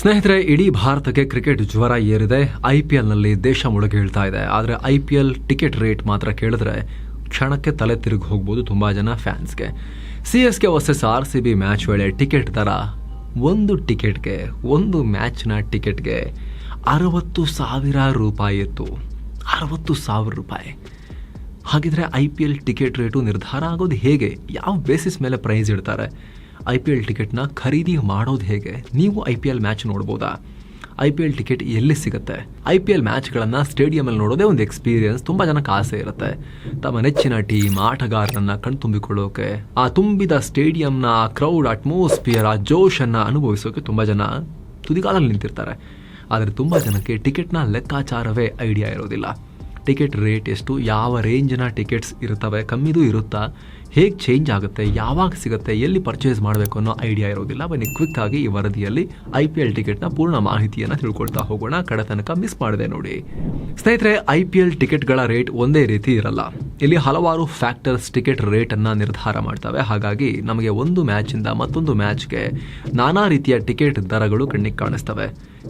ಸ್ನೇಹಿತರೆ, ಇಡೀ ಭಾರತಕ್ಕೆ ಕ್ರಿಕೆಟ್ ಜ್ವರ ಏರಿದೆ. ಐ ಪಿ ಎಲ್ನಲ್ಲಿ ದೇಶ ಮುಳುಗಿ ಹೇಳ್ತಾ ಇದೆ. ಆದರೆ I P L ticket rate ಮಾತ್ರ ಕೇಳಿದ್ರೆ ಕ್ಷಣಕ್ಕೆ ತಲೆ ತಿರುಗಿ ಹೋಗ್ಬೋದು ತುಂಬ ಜನ ಫ್ಯಾನ್ಸ್ಗೆ. C S K versus R C B match ವೇಳೆ ಟಿಕೆಟ್ ದರ ಒಂದು ಟಿಕೆಟ್ಗೆ, ಒಂದು ಮ್ಯಾಚ್ನ ಟಿಕೆಟ್ಗೆ ಅರವತ್ತು ಸಾವಿರ ರೂಪಾಯಿ ಇತ್ತು. ಅರವತ್ತು ಸಾವಿರ ರೂಪಾಯಿ. ಹಾಗಿದ್ರೆ I P L ticket rate ನಿರ್ಧಾರ ಆಗೋದು ಹೇಗೆ? ಯಾವ ಬೇಸಿಸ್ ಮೇಲೆ ಪ್ರೈಸ್ ಇಡ್ತಾರೆ? ಐ ಪಿ ಎಲ್ ಟಿಕೆಟ್ನ ಖರೀದಿ ಮಾಡೋದು ಹೇಗೆ? ನೀವು ಐ ಪಿ ಎಲ್ ಮ್ಯಾಚ್ ನೋಡ್ಬೋದಾ? ಐ ಪಿ ಎಲ್ ಟಿಕೆಟ್ ಎಲ್ಲಿ ಸಿಗುತ್ತೆ? ಐ ಪಿ ಎಲ್ ಮ್ಯಾಚ್ಗಳನ್ನು ಸ್ಟೇಡಿಯಮಲ್ಲಿ ನೋಡೋದೇ ಒಂದು ಎಕ್ಸ್ಪೀರಿಯನ್ಸ್, ತುಂಬ ಜನಕ್ಕೆ ಆಸೆ ಇರುತ್ತೆ. ತಮ್ಮ ನೆಚ್ಚಿನ ಟೀಮ್ ಆಟಗಾರರನ್ನು ಕಣ್ತುಂಬಿಕೊಳ್ಳೋಕೆ, ಆ ತುಂಬಿದ ಸ್ಟೇಡಿಯಂನ, ಆ ಕ್ರೌಡ್ ಅಟ್ಮಾಸ್ಫಿಯರ್ ಆ ಜೋಶನ್ನು ಅನುಭವಿಸೋಕೆ ತುಂಬ ಜನ ತುದಿಗಾಲಲ್ಲಿ ನಿಂತಿರ್ತಾರೆ. ಆದರೆ ತುಂಬ ಜನಕ್ಕೆ ಟಿಕೆಟ್ನ ಲೆಕ್ಕಾಚಾರವೇ ಐಡಿಯಾ ಇರೋದಿಲ್ಲ. ಟಿಕೆಟ್ ರೇಟ್ ಎಷ್ಟು, ಯಾವ ರೇಂಜ್ನ ಟಿಕೆಟ್ಸ್ ಇರ್ತವೆ ಕಮ್ಮಿದು ಇರುತ್ತಾ? ಹೇಗೆ ಚೇಂಜ್ ಆಗುತ್ತೆ, ಯಾವಾಗ ಸಿಗುತ್ತೆ, ಎಲ್ಲಿ ಪರ್ಚೇಸ್ ಮಾಡಬೇಕು ಅನ್ನೋ ಐಡಿಯಾ ಇರೋದಿಲ್ಲ. ಬನ್ನಿ ಕ್ವಿಕ್ ಆಗಿ ಈ ವರದಿಯಲ್ಲಿ ಐ ಪಿ ಎಲ್ ಟಿಕೆಟ್ನ ಪೂರ್ಣ ಮಾಹಿತಿಯನ್ನು ತಿಳ್ಕೊಳ್ತಾ ಹೋಗೋಣ. ಕಡೆ ತನಕ ಮಿಸ್ ಮಾಡಿದೆ ನೋಡಿ. ಸ್ನೇಹಿತರೆ ಐ ಪಿ ಎಲ್ ಟಿಕೆಟ್ಗಳ ರೇಟ್ ಒಂದೇ ರೀತಿ ಇರಲ್ಲ. ಇಲ್ಲಿ ಹಲವಾರು ಫ್ಯಾಕ್ಟರ್ಸ್ ಟಿಕೆಟ್ ರೇಟನ್ನು ನಿರ್ಧಾರ ಮಾಡ್ತವೆ. ಹಾಗಾಗಿ ನಮಗೆ ಒಂದು ಮ್ಯಾಚಿಂದ ಮತ್ತೊಂದು ಮ್ಯಾಚ್ಗೆ ನಾನಾ ರೀತಿಯ ಟಿಕೆಟ್ ದರಗಳು ಕಣ್ಣಿಗೆ ಕಾಣಿಸ್ತವೆ.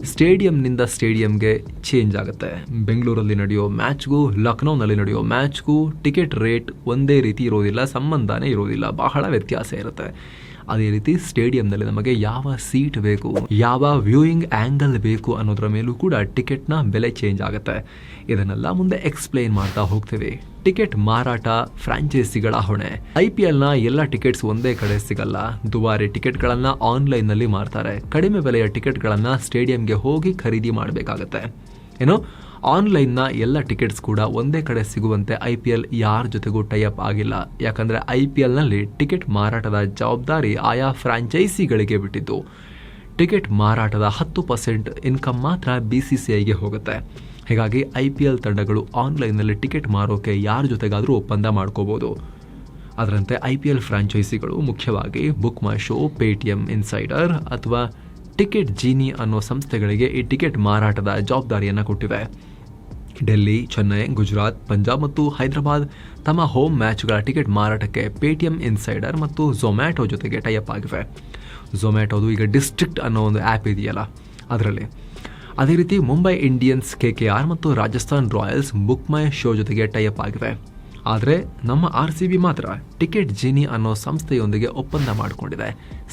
ಸ್ಟೇಡಿಯಂನಿಂದ ಸ್ಟೇಡಿಯಂಗೆ ಚೇಂಜ್ ಆಗುತ್ತೆ. ಬೆಂಗಳೂರಲ್ಲಿ ನಡೆಯೋ ಮ್ಯಾಚ್ಗೂ ಲಕ್ನೋನಲ್ಲಿ ನಡೆಯೋ ಮ್ಯಾಚ್ಗೂ ಟಿಕೆಟ್ ರೇಟ್ ಒಂದೇ ರೀತಿ ಇರೋದಿಲ್ಲ. ಸಂಬಂಧನೇ ಇರೋದಿಲ್ಲ ಬಹಳ ವ್ಯತ್ಯಾಸ ಇರುತ್ತೆ. ಅದೇ ರೀತಿ ಸ್ಟೇಡಿಯಂನಲ್ಲಿ ನಮಗೆ ಯಾವ ಸೀಟ್ ಬೇಕು, ಯಾವ ವ್ಯೂಯಿಂಗ್ ಆ್ಯಂಗಲ್ ಬೇಕು ಅನ್ನೋದ್ರ ಮೇಲೂ ಕೂಡ ಟಿಕೆಟ್ನ ಬೆಲೆ ಚೇಂಜ್ ಆಗುತ್ತೆ. ಇದನ್ನೆಲ್ಲ ಮುಂದೆ ಎಕ್ಸ್ಪ್ಲೈನ್ ಮಾಡ್ತಾ ಹೋಗ್ತೀವಿ. ಟಿಕೆಟ್ ಮಾರಾಟ ಫ್ರಾಂಚೈಸಿಗಳ ಹೊಣೆ. ಐ ಪಿ ಎಲ್ನ ಎಲ್ಲ ಟಿಕೆಟ್ಸ್ ಒಂದೇ ಕಡೆ ಸಿಗಲ್ಲ. ದುಬಾರಿ ಟಿಕೆಟ್ಗಳನ್ನ ಆನ್ಲೈನ್ನಲ್ಲಿ ಮಾರ್ತಾರೆ. ಕಡಿಮೆ ಬೆಲೆಯ ಟಿಕೆಟ್ಗಳನ್ನು ಸ್ಟೇಡಿಯಂಗೆ ಹೋಗಿ ಖರೀದಿ ಮಾಡಬೇಕಾಗತ್ತೆ. ಏನು ಆನ್ಲೈನ್ನ ಎಲ್ಲ ಟಿಕೆಟ್ಸ್ ಕೂಡ ಒಂದೇ ಕಡೆ ಸಿಗುವಂತೆ ಐ ಪಿ ಎಲ್ ಯಾರ ಜೊತೆಗೂ ಟೈಅಪ್ ಆಗಿಲ್ಲ. ಯಾಕಂದರೆ ಐ ಪಿ ಎಲ್ನಲ್ಲಿ ಟಿಕೆಟ್ ಮಾರಾಟದ ಜವಾಬ್ದಾರಿ ಆಯಾ ಫ್ರಾಂಚೈಸಿಗಳಿಗೆ ಬಿಟ್ಟಿದ್ದು. ಟಿಕೆಟ್ ಮಾರಾಟದ ಹತ್ತು ಪರ್ಸೆಂಟ್ ಇನ್ಕಮ್ ಮಾತ್ರ ಬಿ ಸಿ ಸಿ ಐಗೆ ಹೋಗುತ್ತೆ. ಹೀಗಾಗಿ ಐ ಪಿ ಎಲ್ ತಂಡಗಳು ಆನ್ಲೈನ್ನಲ್ಲಿ ಟಿಕೆಟ್ ಮಾರೋಕೆ ಯಾರ ಜೊತೆಗಾದರೂ ಒಪ್ಪಂದ ಮಾಡ್ಕೋಬೋದು. ಅದರಂತೆ ಐ ಪಿ ಎಲ್ ಫ್ರಾಂಚೈಸಿಗಳು ಮುಖ್ಯವಾಗಿ Book My Show, Paytm, Insider ಅಥವಾ ಟಿಕೆಟ್ ಜೀನಿ ಅನ್ನೋ ಸಂಸ್ಥೆಗಳಿಗೆ ಈ ಟಿಕೆಟ್ ಮಾರಾಟದ ಜವಾಬ್ದಾರಿಯನ್ನು ಕೊಟ್ಟಿವೆ. ಡೆಲ್ಲಿ, ಚೆನ್ನೈ, ಗುಜರಾತ್, ಪಂಜಾಬ್ ಮತ್ತು ಹೈದರಾಬಾದ್ ತಮ್ಮ ಹೋಮ್ ಮ್ಯಾಚ್ಗಳ ಟಿಕೆಟ್ ಮಾರಾಟಕ್ಕೆ ಪೇಟಿಎಂ ಇನ್ಸೈಡರ್ ಮತ್ತು ಝೊಮ್ಯಾಟೊ ಜೊತೆಗೆ ಟೈಅಪ್ ಆಗಿವೆ. ಝೊಮ್ಯಾಟೊದು ಈಗ ಡಿಸ್ಟ್ರಿಕ್ಟ್ ಅನ್ನೋ ಒಂದು ಆ್ಯಪ್ ಇದೆಯಲ್ಲ, ಅದರಲ್ಲಿ. ಅದೇ ರೀತಿ Mumbai Indians, K K R ಮತ್ತು Rajasthan Royals book my show ಜೊತೆಗೆ ಟೈಅಪ್ ಆಗಿವೆ. ಆದರೆ ನಮ್ಮ ಆರ್ ಸಿ ಬಿ ಮಾತ್ರ ಟಿಕೆಟ್ ಜಿನಿ ಅನ್ನೋ ಸಂಸ್ಥೆಯೊಂದಿಗೆ ಒಪ್ಪಂದ ಮಾಡಿಕೊಂಡಿದೆ.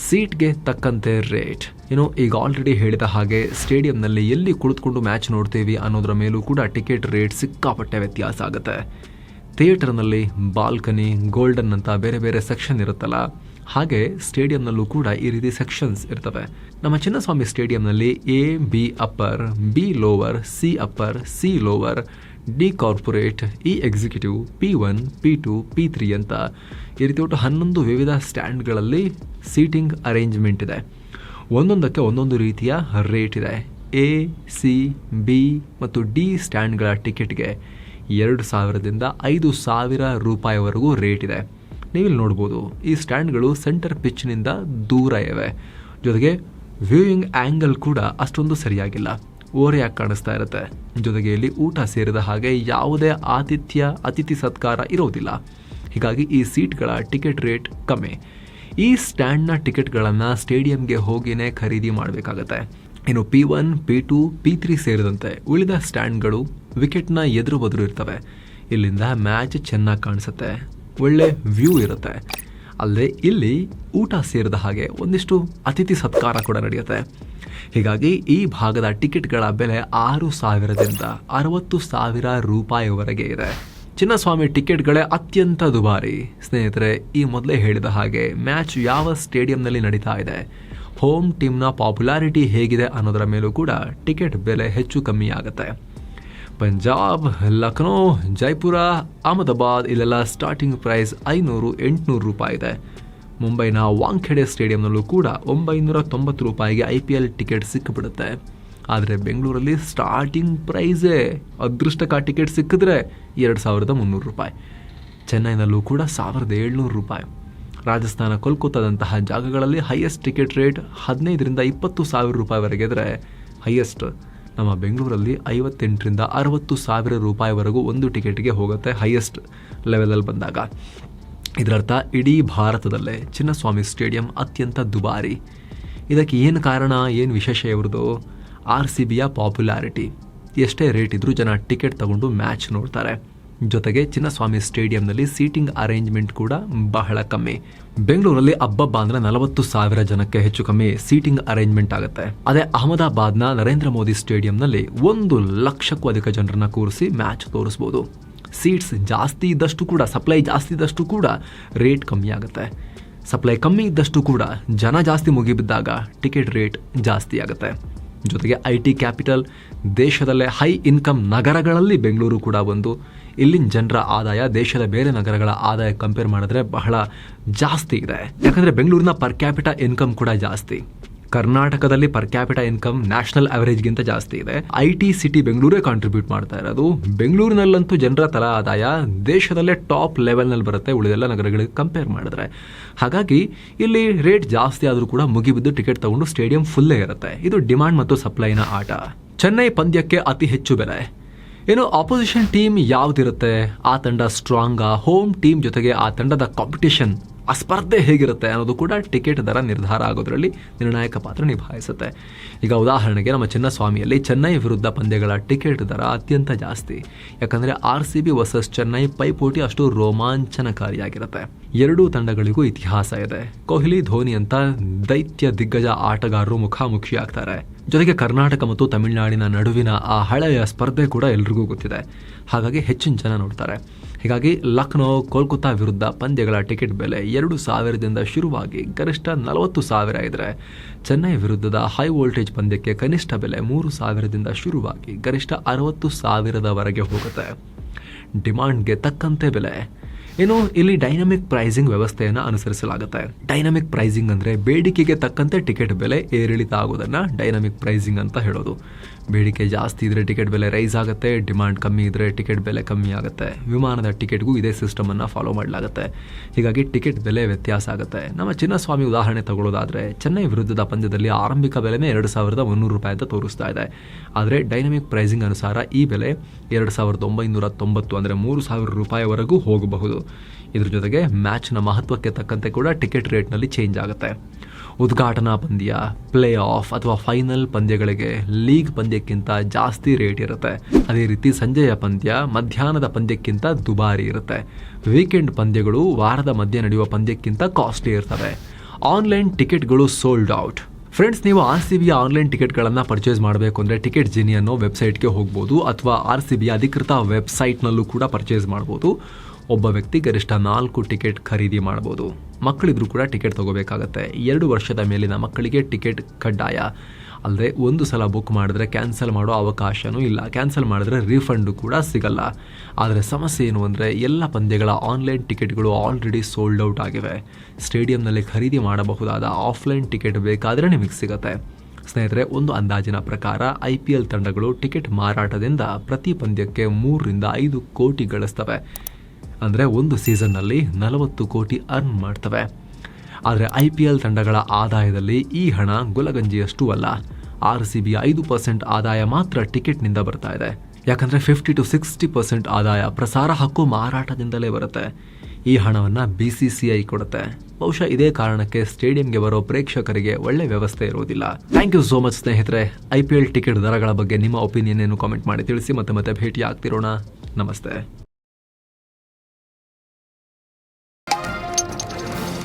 ಸೀಟ್ಗೆ ತಕ್ಕಂತೆ ರೇಟ್. ಏನು ಈಗ ಆಲ್ರೆಡಿ ಹೇಳಿದ ಹಾಗೆ ಸ್ಟೇಡಿಯಂನಲ್ಲಿ ಎಲ್ಲಿ ಕುಳಿತುಕೊಂಡು ಮ್ಯಾಚ್ ನೋಡ್ತೀವಿ ಅನ್ನೋದರ ಮೇಲೂ ಕೂಡ ಟಿಕೆಟ್ ರೇಟ್ ಸಿಕ್ಕಾಪಟ್ಟೆ ವ್ಯತ್ಯಾಸ ಆಗುತ್ತೆ. ಥಿಯೇಟರ್ನಲ್ಲಿ ಬಾಲ್ಕನಿ ಗೋಲ್ಡನ್ ಅಂತ ಬೇರೆ ಬೇರೆ ಸೆಕ್ಷನ್ ಇರುತ್ತಲ್ಲ, ಹಾಗೆ ಸ್ಟೇಡಿಯಂನಲ್ಲೂ ಕೂಡ ಈ ರೀತಿ ಸೆಕ್ಷನ್ಸ್ ಇರ್ತವೆ. ನಮ್ಮ Chinnaswamy ಸ್ಟೇಡಿಯಂನಲ್ಲಿ A B upper B lower C upper C lower D corporate E executive P one P two P three ಅಂತ ಈ ರೀತಿ ಒಟ್ಟು ಹನ್ನೊಂದು ವಿವಿಧ ಸ್ಟ್ಯಾಂಡ್ಗಳಲ್ಲಿ ಸೀಟಿಂಗ್ ಅರೇಂಜ್ಮೆಂಟ್ ಇದೆ. ಒಂದೊಂದಕ್ಕೆ ಒಂದೊಂದು ರೀತಿಯ ರೇಟ್ ಇದೆ. ಎ ಸಿ ಬಿ ಮತ್ತು ಡಿ ಸ್ಟ್ಯಾಂಡ್ಗಳ ಟಿಕೆಟ್ಗೆ ಎರಡು ಸಾವಿರದಿಂದ ಐದು ಸಾವಿರ ರೂಪಾಯಿವರೆಗೂ ರೇಟ್ ಇದೆ. ನೀವಿಲ್ಲಿ ನೋಡ್ಬೋದು, ಈ ಸ್ಟ್ಯಾಂಡ್ಗಳು ಸೆಂಟರ್ ಪಿಚ್ನಿಂದ ದೂರ ಇವೆ. ಜೊತೆಗೆ ವ್ಯೂಯಿಂಗ್ ಆ್ಯಂಗಲ್ ಕೂಡ ಅಷ್ಟೊಂದು ಸರಿಯಾಗಿಲ್ಲ. ಓರೆಯಾಗಿ ಕಾಣಿಸ್ತಾ ಇರುತ್ತೆ. ಜೊತೆಗೆ ಇಲ್ಲಿ ಊಟ ಸೇರಿದ ಹಾಗೆ ಯಾವುದೇ ಆತಿಥ್ಯ, ಅತಿಥಿ ಸತ್ಕಾರ ಇರೋದಿಲ್ಲ. ಹೀಗಾಗಿ ಈ ಸೀಟ್ಗಳ ಟಿಕೆಟ್ ರೇಟ್ ಕಮ್ಮಿ. ಈ ಸ್ಟ್ಯಾಂಡ್ನ ಟಿಕೆಟ್ಗಳನ್ನು ಸ್ಟೇಡಿಯಂಗೆ ಹೋಗಿನೇ ಖರೀದಿ ಮಾಡಬೇಕಾಗತ್ತೆ. ಇನ್ನು P one, P two, P three ಸೇರಿದಂತೆ ಉಳಿದ ಸ್ಟ್ಯಾಂಡ್ಗಳು ವಿಕೆಟ್ನ ಎದುರು ಬದುರು ಇರ್ತವೆ. ಇಲ್ಲಿಂದ ಮ್ಯಾಚ್ ಚೆನ್ನಾಗಿ ಕಾಣಿಸುತ್ತೆ. ಒಳ್ಳೆ ವ್ಯೂ ಇರುತ್ತೆ. ಅಲ್ಲದೆ ಇಲ್ಲಿ ಊಟ ಸೇರಿದ ಹಾಗೆ ಒಂದಿಷ್ಟು ಅತಿಥಿ ಸತ್ಕಾರ ಕೂಡ ನಡೆಯುತ್ತೆ. ಹೀಗಾಗಿ ಈ ಭಾಗದ ಟಿಕೆಟ್ಗಳ ಬೆಲೆ ಆರು ಸಾವಿರದಿಂದ ಅರವತ್ತು ಸಾವಿರ ರೂಪಾಯಿವರೆಗೆ ಇದೆ. ಚಿನ್ನಸ್ವಾಮಿ ಟಿಕೆಟ್ಗಳೇ ಅತ್ಯಂತ ದುಬಾರಿ. ಸ್ನೇಹಿತರೆ, ಈ ಮೊದಲೇ ಹೇಳಿದ ಹಾಗೆ ಮ್ಯಾಚ್ ಯಾವ ಸ್ಟೇಡಿಯಂನಲ್ಲಿ ನಡೀತಾ ಇದೆ? ಹೋಮ್ ಟೀಮ್ನ ಪಾಪ್ಯುಲಾರಿಟಿ ಹೇಗಿದೆ ಅನ್ನೋದರ ಮೇಲೂ ಕೂಡ ಟಿಕೆಟ್ ಬೆಲೆ ಹೆಚ್ಚು ಕಮ್ಮಿ ಆಗುತ್ತೆ ಪಂಜಾಬ್ ಲಕ್ನೋ ಜೈಪುರ, ಅಹಮದಾಬಾದ್ ಇಲ್ಲೆಲ್ಲ ಸ್ಟಾರ್ಟಿಂಗ್ ಪ್ರೈಸ್ ಐನೂರು ಎಂಟುನೂರು ರೂಪಾಯಿ ಇದೆ. ಮುಂಬೈನ ವಾಂಖೆಡೆ ಸ್ಟೇಡಿಯಂನಲ್ಲೂ ಕೂಡ ಒಂಬೈನೂರ ತೊಂಬತ್ತು ರೂಪಾಯಿಗೆ ಐ ಪಿ ಎಲ್ ಟಿಕೆಟ್ ಸಿಕ್ಕಿಬಿಡುತ್ತೆ. ಆದರೆ ಬೆಂಗಳೂರಲ್ಲಿ ಸ್ಟಾರ್ಟಿಂಗ್ ಪ್ರೈಸೇ ಅದೃಷ್ಟಕ ಟಿಕೆಟ್ ಸಿಕ್ಕಿದ್ರೆ ಎರಡು ಸಾವಿರದ ಮುನ್ನೂರು ರೂಪಾಯಿ. ಚೆನ್ನೈನಲ್ಲೂ ಕೂಡ ಸಾವಿರದ ಏಳ್ನೂರು ರೂಪಾಯಿ. ರಾಜಸ್ಥಾನ, ಕೋಲ್ಕತ್ತಾದಂತಹ ಜಾಗಗಳಲ್ಲಿ ಹೈಯೆಸ್ಟ್ ಟಿಕೆಟ್ ರೇಟ್ ಹದಿನೈದರಿಂದ ಇಪ್ಪತ್ತು ಸಾವಿರ ರೂಪಾಯಿವರೆಗೆ ಇದ್ದರೆ ಹೈಯೆಸ್ಟ್ ನಮ್ಮ ಬೆಂಗಳೂರಲ್ಲಿ ಐವತ್ತೆಂಟರಿಂದ ಅರವತ್ತು ಸಾವಿರ ರೂಪಾಯಿವರೆಗೂ ಒಂದು ಟಿಕೆಟ್ಗೆ ಹೋಗುತ್ತೆ ಹೈಯೆಸ್ಟ್ ಲೆವೆಲಲ್ಲಿ ಬಂದಾಗ. ಇದರರ್ಥ ಇಡೀ ಭಾರತದಲ್ಲೇ ಚಿನ್ನಸ್ವಾಮಿ ಸ್ಟೇಡಿಯಂ ಅತ್ಯಂತ ದುಬಾರಿ. ಇದಕ್ಕೆ ಏನು ಕಾರಣ, ಏನು ವಿಶೇಷ ಇವ್ರದ್ದು? ಆರ್ ಸಿ ಬಿಯ ಪಾಪ್ಯುಲಾರಿಟಿ. ಎಷ್ಟೇ ರೇಟ್ ಇದ್ರೂ ಜನ ಟಿಕೆಟ್ ತಗೊಂಡು ಮ್ಯಾಚ್ ನೋಡ್ತಾರೆ. ಜೊತೆಗೆ ಚಿನ್ನಸ್ವಾಮಿ ಸ್ಟೇಡಿಯಂನಲ್ಲಿ ಸೀಟಿಂಗ್ ಅರೇಂಜ್ಮೆಂಟ್ ಕೂಡ ಬಹಳ ಕಮ್ಮಿ. ಬೆಂಗಳೂರಲ್ಲಿ ಅಬ್ಬಬ್ಬ ಅಂದ್ರೆ ನಲವತ್ತು ಸಾವಿರ ಜನಕ್ಕೆ ಹೆಚ್ಚು ಕಮ್ಮಿ ಸೀಟಿಂಗ್ ಅರೇಂಜ್ಮೆಂಟ್ ಆಗುತ್ತೆ. ಅದೇ ಅಹಮದಾಬಾದ್ನ ನರೇಂದ್ರ ಮೋದಿ ಸ್ಟೇಡಿಯಂನಲ್ಲಿ ಒಂದು ಲಕ್ಷಕ್ಕೂ ಅಧಿಕ ಜನರನ್ನ ಕೂರಿಸಿ ಮ್ಯಾಚ್ ತೋರಿಸ್ಬೋದು. ಸೀಟ್ಸ್ ಜಾಸ್ತಿ ಇದ್ದಷ್ಟು ಕೂಡ, ಸಪ್ಲೈ ಜಾಸ್ತಿ ಇದ್ದಷ್ಟು ಕೂಡ ರೇಟ್ ಕಮ್ಮಿ ಆಗುತ್ತೆ. ಸಪ್ಲೈ ಕಮ್ಮಿ ಇದ್ದಷ್ಟು ಕೂಡ ಜನ ಜಾಸ್ತಿ ಮುಗಿಬಿದ್ದಾಗ ಟಿಕೆಟ್ ರೇಟ್ ಜಾಸ್ತಿ ಆಗುತ್ತೆ. ಜೊತೆಗೆ ಐ ಟಿ ಕ್ಯಾಪಿಟಲ್ ದೇಶದಲ್ಲೇ ಹೈ ಇನ್ಕಮ್ ನಗರಗಳಲ್ಲಿ ಬೆಂಗಳೂರು ಕೂಡ ಒಂದು. ಇಲ್ಲಿನ ಜನರ ಆದಾಯ ದೇಶದ ಬೇರೆ ನಗರಗಳ ಆದಾಯ ಕಂಪೇರ್ ಮಾಡಿದ್ರೆ ಬಹಳ ಜಾಸ್ತಿ ಇದೆ. ಯಾಕಂದ್ರೆ ಬೆಂಗಳೂರಿನ ಪರ್ ಕ್ಯಾಪಿಟ ಇನ್ಕಮ್ ಕೂಡ ಜಾಸ್ತಿ. ಕರ್ನಾಟಕದಲ್ಲಿ ಪರ್ ಕ್ಯಾಪಿಟ ಇನ್ಕಮ್ ನ್ಯಾಷನಲ್ ಅವರೇಜ್ಗಿಂತ ಜಾಸ್ತಿ ಇದೆ. ಐ ಟಿ ಸಿಟಿ ಬೆಂಗಳೂರೇ ಕಾಂಟ್ರಿಬ್ಯೂಟ್ ಮಾಡ್ತಾ ಇರೋದು. ಬೆಂಗಳೂರಿನಲ್ಲಂತೂ ಜನರ ತಲಾ ಆದಾಯ ದೇಶದಲ್ಲೇ ಟಾಪ್ ಲೆವೆಲ್ನಲ್ಲಿ ಬರುತ್ತೆ ಉಳಿದೆಲ್ಲ ನಗರಗಳಿಗೆ ಕಂಪೇರ್ ಮಾಡಿದ್ರೆ. ಹಾಗಾಗಿ ಇಲ್ಲಿ ರೇಟ್ ಜಾಸ್ತಿ ಆದರೂ ಕೂಡ ಮುಗಿಬಿದ್ದು ಟಿಕೆಟ್ ತಗೊಂಡು ಸ್ಟೇಡಿಯಂ ಫುಲ್ಲೇ ಇರುತ್ತೆ. ಇದು ಡಿಮಾಂಡ್ ಮತ್ತು ಸಪ್ಲೈನ ಆಟ. ಚೆನ್ನೈ ಪಂದ್ಯಕ್ಕೆ ಅತಿ ಹೆಚ್ಚು ಬೆಲೆ. ಏನು ಆಪೋಸಿಷನ್ ಟೀಮ್ ಯಾವ್ದಿರುತ್ತೆ? ಆ ತಂಡ ಸ್ಟ್ರಾಂಗಾ ಹೋಮ್ ಟೀಮ್ ಜೊತೆಗೆ ಆ ತಂಡದ ಕಾಂಪಿಟಿಷನ್ ಆ ಸ್ಪರ್ಧೆ ಹೇಗಿರುತ್ತೆ ಅನ್ನೋದು ಕೂಡ ಟಿಕೆಟ್ ದರ ನಿರ್ಧಾರ ಆಗೋದರಲ್ಲಿ ನಿರ್ಣಾಯಕ ಪಾತ್ರ ನಿಭಾಯಿಸುತ್ತೆ. ಈಗ ಉದಾಹರಣೆಗೆ ನಮ್ಮ ಚಿನ್ನಸ್ವಾಮಿಯಲ್ಲಿ ಚೆನ್ನೈ ವಿರುದ್ಧ ಪಂದ್ಯಗಳ ಟಿಕೆಟ್ ದರ ಅತ್ಯಂತ ಜಾಸ್ತಿ. ಯಾಕಂದರೆ R C B versus Chennai ಪೈಪೋಟಿ ಅಷ್ಟು ರೋಮಾಂಚನಕಾರಿಯಾಗಿರುತ್ತೆ. ಎರಡೂ ತಂಡಗಳಿಗೂ ಇತಿಹಾಸ ಇದೆ. ಕೊಹ್ಲಿ, ಧೋನಿ ಅಂತ ದೈತ್ಯ ದಿಗ್ಗಜ ಆಟಗಾರರು ಮುಖಾಮುಖಿ ಆಗ್ತಾರೆ ಜೊತೆಗೆ ಕರ್ನಾಟಕ ಮತ್ತು ತಮಿಳುನಾಡಿನ ನಡುವಿನ ಆ ಹಳೆಯ ಸ್ಪರ್ಧೆ ಕೂಡ ಎಲ್ರಿಗೂ ಗೊತ್ತಿದೆ. ಹಾಗಾಗಿ ಹೆಚ್ಚಿನ ಜನ ನೋಡ್ತಾರೆ. ಹೀಗಾಗಿ ಲಕ್ನೋ ಕೋಲ್ಕತ್ತಾ ವಿರುದ್ಧ ಪಂದ್ಯಗಳ ಟಿಕೆಟ್ ಬೆಲೆ ಎರಡು ಸಾವಿರದಿಂದ ಶುರುವಾಗಿ ಗರಿಷ್ಠ ನಲವತ್ತು ಸಾವಿರ ಇದ್ದರೆ ಚೆನ್ನೈ ವಿರುದ್ಧದ ಹೈ ವೋಲ್ಟೇಜ್ ಪಂದ್ಯಕ್ಕೆ ಕನಿಷ್ಠ ಬೆಲೆ ಮೂರು ಸಾವಿರದಿಂದ ಶುರುವಾಗಿ ಗರಿಷ್ಠ ಅರವತ್ತು ಸಾವಿರದವರೆಗೆ ಹೋಗುತ್ತೆ. ಡಿಮಾಂಡ್ಗೆ ತಕ್ಕಂತೆ ಬೆಲೆ. ಇನ್ನು ಇಲ್ಲಿ ಡೈನಮಿಕ್ ಪ್ರೈಸಿಂಗ್ ವ್ಯವಸ್ಥೆಯನ್ನು ಅನುಸರಿಸಲಾಗುತ್ತೆ. ಡೈನಮಿಕ್ ಪ್ರೈಸಿಂಗ್ ಅಂದರೆ ಬೇಡಿಕೆಗೆ ತಕ್ಕಂತೆ ಟಿಕೆಟ್ ಬೆಲೆ ಏರಿಳಿತ ಆಗೋದನ್ನು ಡೈನಮಿಕ್ ಪ್ರೈಸಿಂಗ್ ಅಂತ ಹೇಳೋದು. ಬೇಡಿಕೆ ಜಾಸ್ತಿ ಇದ್ದರೆ ಟಿಕೆಟ್ ಬೆಲೆ ರೈಸ್ ಆಗುತ್ತೆ ಡಿಮಾಂಡ್ ಕಮ್ಮಿ ಇದ್ದರೆ ಟಿಕೆಟ್ ಬೆಲೆ ಕಮ್ಮಿ ಆಗುತ್ತೆ. ವಿಮಾನದ ಟಿಕೆಟ್ಗೂ ಇದೇ ಸಿಸ್ಟಮನ್ನು ಫಾಲೋ ಮಾಡಲಾಗುತ್ತೆ. ಹೀಗಾಗಿ ಟಿಕೆಟ್ ಬೆಲೆ ವ್ಯತ್ಯಾಸ ಆಗುತ್ತೆ. ನಮ್ಮ ಚಿನ್ನಸ್ವಾಮಿ ಉದಾಹರಣೆ ತಗೊಳ್ಳೋದಾದರೆ ಚೆನ್ನೈ ವಿರುದ್ಧದ ಪಂದ್ಯದಲ್ಲಿ ಆರಂಭಿಕ ಬೆಲೆನೇ ಎರಡು ಸಾವಿರದ ಮುನ್ನೂರು ರೂಪಾಯಿ ಅಂತ ತೋರಿಸ್ತಾ ಇದೆ. ಆದರೆ ಡೈನಮಿಕ್ ಪ್ರೈಸಿಂಗ್ ಅನುಸಾರ ಈ ಬೆಲೆ ಎರಡು ಸಾವಿರದ ಒಂಬೈನೂರ ತೊಂಬತ್ತು ಅಂದರೆ ಮೂರು ಸಾವಿರ ರೂಪಾಯಿವರೆಗೂ ಹೋಗಬಹುದು. ಇದ್ರ ಜೊತೆಗೆ ಮ್ಯಾಚ್ನ ಮಹತ್ವಕ್ಕೆ ತಕ್ಕಂತೆ ಕೂಡ ಟಿಕೆಟ್ ರೇಟ್ನಲ್ಲಿ ಚೇಂಜ್ ಆಗುತ್ತೆ. ಉದ್ಘಾಟನಾ ಪಂದ್ಯ ಪ್ಲೇ ಆಫ್ ಅಥವಾ ಫೈನಲ್ ಪಂದ್ಯಗಳಿಗೆ ಲೀಗ್ ಪಂದ್ಯಕ್ಕಿಂತ ಜಾಸ್ತಿ ರೇಟ್ ಇರುತ್ತೆ. ಅದೇ ರೀತಿ ಸಂಜೆಯ ಪಂದ್ಯ ಮಧ್ಯಾಹ್ನದ ಪಂದ್ಯಕ್ಕಿಂತ ದುಬಾರಿ ಇರುತ್ತೆ. ವೀಕೆಂಡ್ ಪಂದ್ಯಗಳು ವಾರದ ಮಧ್ಯೆ ನಡೆಯುವ ಪಂದ್ಯಕ್ಕಿಂತ ಕಾಸ್ಟ್ಲಿ ಇರ್ತವೆ. ಆನ್ಲೈನ್ ಟಿಕೆಟ್ಗಳು ಸೋಲ್ಡ್ ಔಟ್ ಫ್ರೆಂಡ್ಸ್ ನೀವು ಆರ್ ಸಿ ಬಿಯ ಆನ್ಲೈನ್ ಟಿಕೆಟ್ಗಳನ್ನು ಪರ್ಚೇಸ್ ಮಾಡಬೇಕು ಅಂದರೆ ಟಿಕೆಟ್ ಜಿನಿ ಅನ್ನೋ ವೆಬ್ಸೈಟ್ಗೆ ಹೋಗ್ಬೋದು ಅಥವಾ ಆರ್ ಸಿ ಬಿಯ ಅಧಿಕೃತ ವೆಬ್ಸೈಟ್ನಲ್ಲೂ ಕೂಡ ಪರ್ಚೇಸ್ ಮಾಡ್ಬೋದು. ಒಬ್ಬ ವ್ಯಕ್ತಿ ಗರಿಷ್ಠ ನಾಲ್ಕು ಟಿಕೆಟ್ ಖರೀದಿ ಮಾಡ್ಬೋದು ಮಕ್ಕಳಿದ್ರು ಕೂಡ ಟಿಕೆಟ್ ತಗೋಬೇಕಾಗತ್ತೆ. ಎರಡು ವರ್ಷದ ಮೇಲಿನ ಮಕ್ಕಳಿಗೆ ಟಿಕೆಟ್ ಕಡ್ಡಾಯ. ಅಲ್ಲದೆ ಒಂದು ಸಲ ಬುಕ್ ಮಾಡಿದ್ರೆ ಕ್ಯಾನ್ಸಲ್ ಮಾಡೋ ಅವಕಾಶವೂ ಇಲ್ಲ. ಕ್ಯಾನ್ಸಲ್ ಮಾಡಿದ್ರೆ ರೀಫಂಡು ಕೂಡ ಸಿಗಲ್ಲ. ಆದರೆ ಸಮಸ್ಯೆ ಏನು ಅಂದರೆ ಎಲ್ಲ ಪಂದ್ಯಗಳ ಆನ್ಲೈನ್ ಟಿಕೆಟ್ಗಳು ಆಲ್ರೆಡಿ ಸೋಲ್ಡ್ ಔಟ್ ಆಗಿವೆ. ಸ್ಟೇಡಿಯಂನಲ್ಲಿ ಖರೀದಿ ಮಾಡಬಹುದಾದ ಆಫ್ಲೈನ್ ಟಿಕೆಟ್ ಬೇಕಾದರೆ ನಿಮಗೆ ಸಿಗುತ್ತೆ. ಸ್ನೇಹಿತರೆ, ಒಂದು ಅಂದಾಜಿನ ಪ್ರಕಾರ ಐ ಪಿ ಎಲ್ ತಂಡಗಳು ಟಿಕೆಟ್ ಮಾರಾಟದಿಂದ ಪ್ರತಿ ಪಂದ್ಯಕ್ಕೆ ಮೂರರಿಂದ ಐದು ಕೋಟಿ ಗಳಿಸ್ತವೆ. ಅಂದರೆ ಒಂದು ಸೀಸನ್ನಲ್ಲಿ ನಲವತ್ತು ಕೋಟಿ ಅರ್ನ್ ಮಾಡ್ತವೆ. ಆದರೆ ಐ ಪಿ ಎಲ್ ತಂಡಗಳ ಆದಾಯದಲ್ಲಿ ಈ ಹಣ ಗುಲಗಂಜಿಯಷ್ಟು ಅಲ್ಲ. ಆರ್ ಸಿ ಬಿ ಐದು ಪರ್ಸೆಂಟ್ ಆದಾಯ ಮಾತ್ರ ಟಿಕೆಟ್ನಿಂದ ಬರ್ತಾ ಇದೆ. ಯಾಕಂದರೆ ಫಿಫ್ಟಿ ಟು ಸಿಕ್ಸ್ಟಿ ಪರ್ಸೆಂಟ್ ಆದಾಯ ಪ್ರಸಾರ ಹಕ್ಕು ಮಾರಾಟದಿಂದಲೇ ಬರುತ್ತೆ. ಈ ಹಣವನ್ನು ಬಿ ಸಿ ಸಿ ಐ ಕೊಡುತ್ತೆ. ಬಹುಶಃ ಇದೇ ಕಾರಣಕ್ಕೆ ಸ್ಟೇಡಿಯಂಗೆ ಬರೋ ಪ್ರೇಕ್ಷಕರಿಗೆ ಒಳ್ಳೆ ವ್ಯವಸ್ಥೆ ಇರೋದಿಲ್ಲ ಥ್ಯಾಂಕ್ ಯು ಸೋ ಮಚ್ ಸ್ನೇಹಿತರೆ. ಐ ಪಿ ಎಲ್ ಟಿಕೆಟ್ ದರಗಳ ಬಗ್ಗೆ ನಿಮ್ಮ ಒಪಿನಿಯನ್ ಏನು ಕಾಮೆಂಟ್ ಮಾಡಿ ತಿಳಿಸಿ ಮತ್ತೆ ಮತ್ತೆ ಭೇಟಿ ಆಗ್ತಿರೋಣ ನಮಸ್ತೆ.